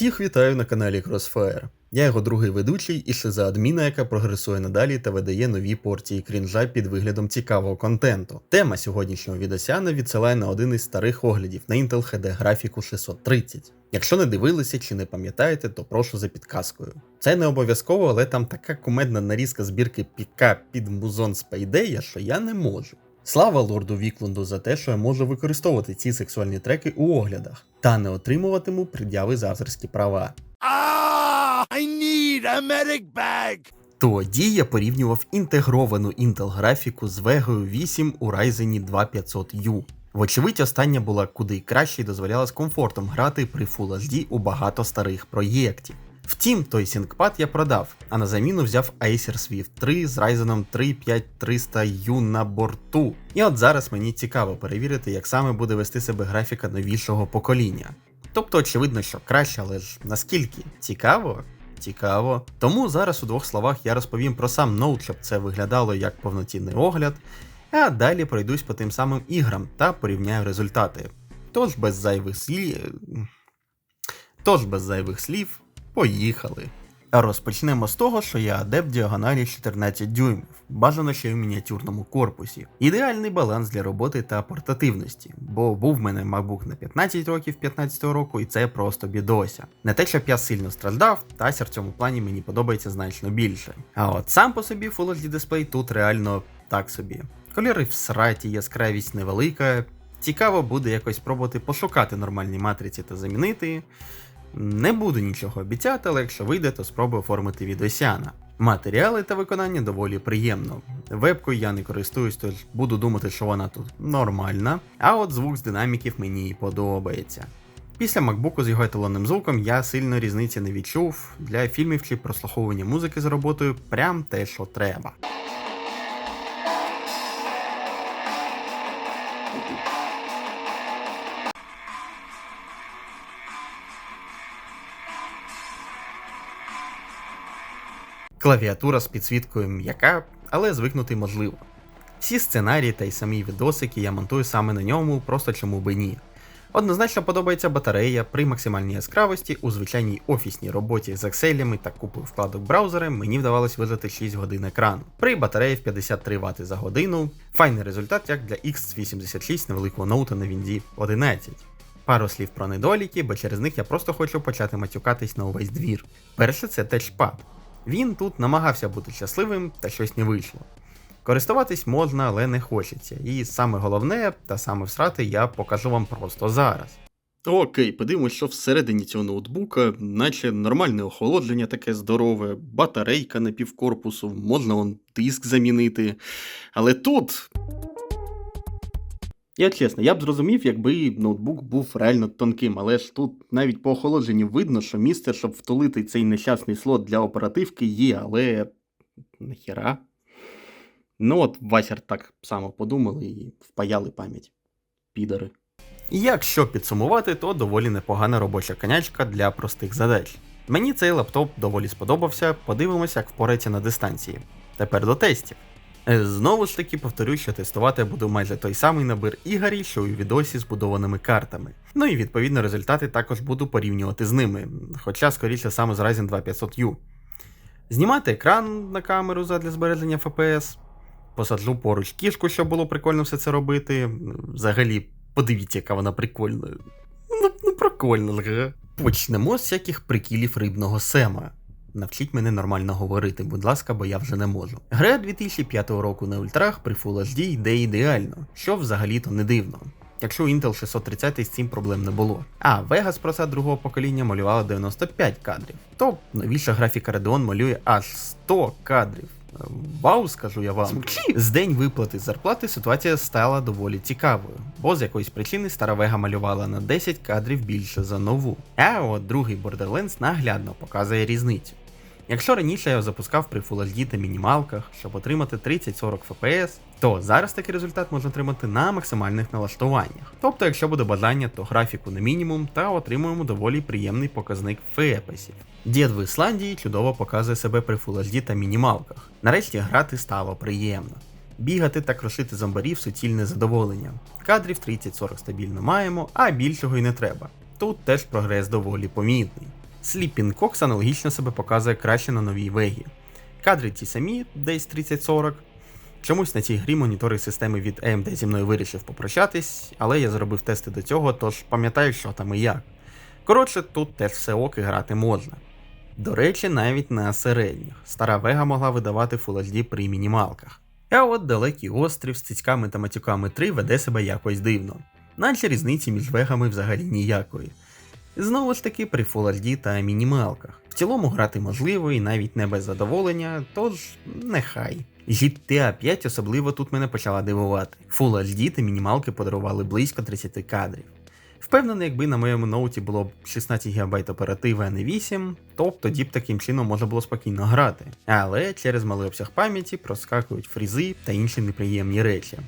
Всіх вітаю на каналі Crossfire. Я його другий ведучий і ще адміна, яка прогресує надалі та видає нові порції крінжа під виглядом цікавого контенту. Тема сьогоднішнього відосяна відсилає на один із старих оглядів на Intel HD графіку 630. Якщо не дивилися чи не пам'ятаєте, то прошу за підказкою. Це не обов'язково, але там така кумедна нарізка збірки піка під музон з Payday, що я не можу. Слава лорду Віклунду за те, що я можу використовувати ці сексуальні треки у оглядах, та не отримуватиму пред'яви за авторські права. Ah, I need a medic bag. Тоді я порівнював інтегровану Intel графіку з Vega 8 у Ryzen 2500U. Вочевидь, остання була куди краще і дозволяла з комфортом грати при Full HD у багато старих проєктів. Втім, той ThinkPad я продав, а на заміну взяв Acer Swift 3 з Ryzen 3 5300U на борту. І от зараз мені цікаво перевірити, як саме буде вести себе графіка новішого покоління. Тобто, очевидно, що краще, але ж наскільки? Цікаво? Цікаво. Тому зараз у двох словах я розповім про сам ноут, щоб це виглядало як повноцінний огляд, а далі пройдусь по тим самим іграм та порівняю результати. Тож без зайвих слів. Тож без зайвих слів, поїхали. Розпочнемо з того, що я адепт діагоналі 14 дюймів, бажано ще й у мініатюрному корпусі. Ідеальний баланс для роботи та портативності, бо був в мене MacBook на 15 років 15-го року, і це просто бідося. Не те, щоб я сильно страждав, Тасер в цьому плані мені подобається значно більше. А от сам по собі Full HD дисплей тут реально так собі. Кольори в сраті, яскравість невелика. Цікаво буде якось спробувати пошукати нормальні матриці та замінити. Не буду нічого обіцяти, але якщо вийде, то спробую оформити відеосяна. Матеріали та виконання доволі приємно. Вебкою я не користуюсь, тож буду думати, що вона тут нормальна, а от звук з динаміків мені подобається. Після MacBook з його еталонним звуком я сильно різниці не відчув. Для фільмів чи прослуховування музики з роботою прям те, що треба. Клавіатура з підсвіткою м'яка, але звикнути можливо. Всі сценарії та й самі відосики я монтую саме на ньому, просто чому би ні. Однозначно подобається батарея при максимальній яскравості у звичайній офісній роботі з Excel та купою вкладок браузера мені вдавалось видати 6 годин екрану. При батареї в 53 Вт за годину. Файний результат як для X86 невеликого ноута на Windows 11. Пару слів про недоліки, бо через них я просто хочу почати матюкатись на увесь двір. Перше це тачпад. Він тут намагався бути щасливим, та щось не вийшло. Користуватись можна, але не хочеться. І саме головне, та саме всрати, я покажу вам просто зараз. Окей, подивимось, що всередині цього ноутбука, наче нормальне охолодження таке здорове, батарейка на півкорпусу, можна он диск замінити. Але тут. Я чесно, я б зрозумів, якби ноутбук був реально тонким, але ж тут навіть по охолодженню видно, що місце, щоб втулити цей нещасний слот для оперативки, є, але. нахіра. Ну от Васер так само подумали і впаяли пам'ять. Підари. Якщо підсумувати, то доволі непогана робоча конячка для простих задач. Мені цей лаптоп доволі сподобався, подивимося, як впорається на дистанції. Тепер до тестів. Е, Знову ж таки повторю, що тестувати буду майже той самий набір ігорі, що у відосі з будованими картами. Ну і відповідно результати також буду порівнювати з ними, хоча скоріше саме з Ryzen 2500U. Знімати екран на камеру задля збереження FPS. Посаджу поруч кішку, щоб було прикольно все це робити. Взагалі, подивіться, яка вона прикольна. Ну, ну прикольно. Почнемо з всяких прикілів рибного сема. Навчіть мене нормально говорити, будь ласка, бо я вже не можу. Гра 2005 року на ультрах при Full HD йде ідеально, що взагалі-то не дивно. Якщо у Intel 630 з цим проблем не було. А Vega з проса другого покоління малювала 95 кадрів, то новіша графіка Radeon малює аж 100 кадрів. Вау, скажу я вам. З день виплати зарплати ситуація стала доволі цікавою, бо з якоїсь причини стара Вега малювала на 10 кадрів більше за нову. А от другий Borderlands наглядно показує різницю. Якщо раніше я запускав при Full HD та мінімалках, щоб отримати 30-40 FPS, то зараз такий результат можна отримати на максимальних налаштуваннях. Тобто, якщо буде бажання, то графіку на мінімум та отримуємо доволі приємний показник фепесів. Дід в Ісландії чудово показує себе при Full HD та мінімалках. Нарешті грати стало приємно. Бігати та крошити зомбарів суцільне задоволення. Кадрів 30-40 стабільно маємо, а більшого й не треба. Тут теж прогрес доволі помітний. Sleeping Cox аналогічно себе показує краще на новій вегі. Кадри ті самі, десь 30-40. Чомусь на цій грі монітори системи від AMD зі мною вирішив попрощатись, але я зробив тести до цього, тож пам'ятаю, що там і як. Коротше, тут теж все ок і грати можна. До речі, навіть на середніх. Стара Вега могла видавати Full HD при мінімалках. А от далекий острів з цицьками та матюками 3 веде себе якось дивно. Наче різниці між вегами взагалі ніякої. Знову ж таки при Full HD та мінімалках. В цілому грати можливо і навіть не без задоволення, тож нехай. GTA 5 особливо тут мене почала дивувати. Full HD та мінімалки подарували близько 30 кадрів. Впевнений, якби на моєму ноуті було б 16 ГБ оперативи, а не 8, то б тоді б таким чином можна було спокійно грати. Але через малий обсяг пам'яті проскакують фрізи та інші неприємні речі.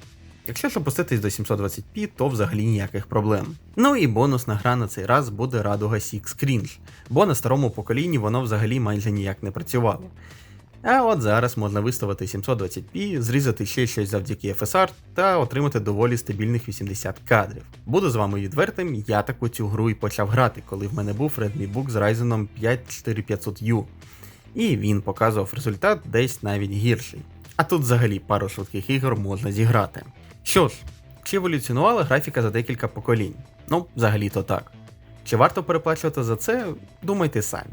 Якщо ж опуститись до 720p, то взагалі ніяких проблем. Ну і бонусна гра на цей раз буде Радуга Six Cringe, бо на старому поколінні воно взагалі майже ніяк не працювало. А от зараз можна виставити 720p, зрізати ще щось завдяки FSR та отримати доволі стабільних 80 кадрів. Буду з вами відвертим, я таку цю гру і почав грати, коли в мене був Redmi Book з Ryzen 5 4500U. І він показував результат десь навіть гірший. А тут взагалі пару швидких ігор можна зіграти. Що ж, чи еволюціонувала графіка за декілька поколінь? Ну, взагалі-то так. Чи варто переплачувати за це, думайте самі.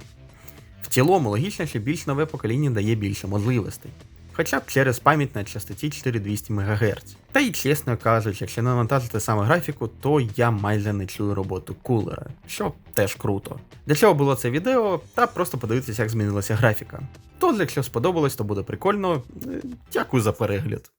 В цілому логічно, що більш нове покоління дає більше можливостей. Хоча б через пам'ять на частоті 4200 МГц. Та й чесно кажучи, якщо навантажити саме графіку, то я майже не чую роботу кулера, що теж круто. Для чого було це відео, та просто подивитися, як змінилася графіка. Тож, якщо сподобалось, то буде прикольно. Е, Дякую за перегляд.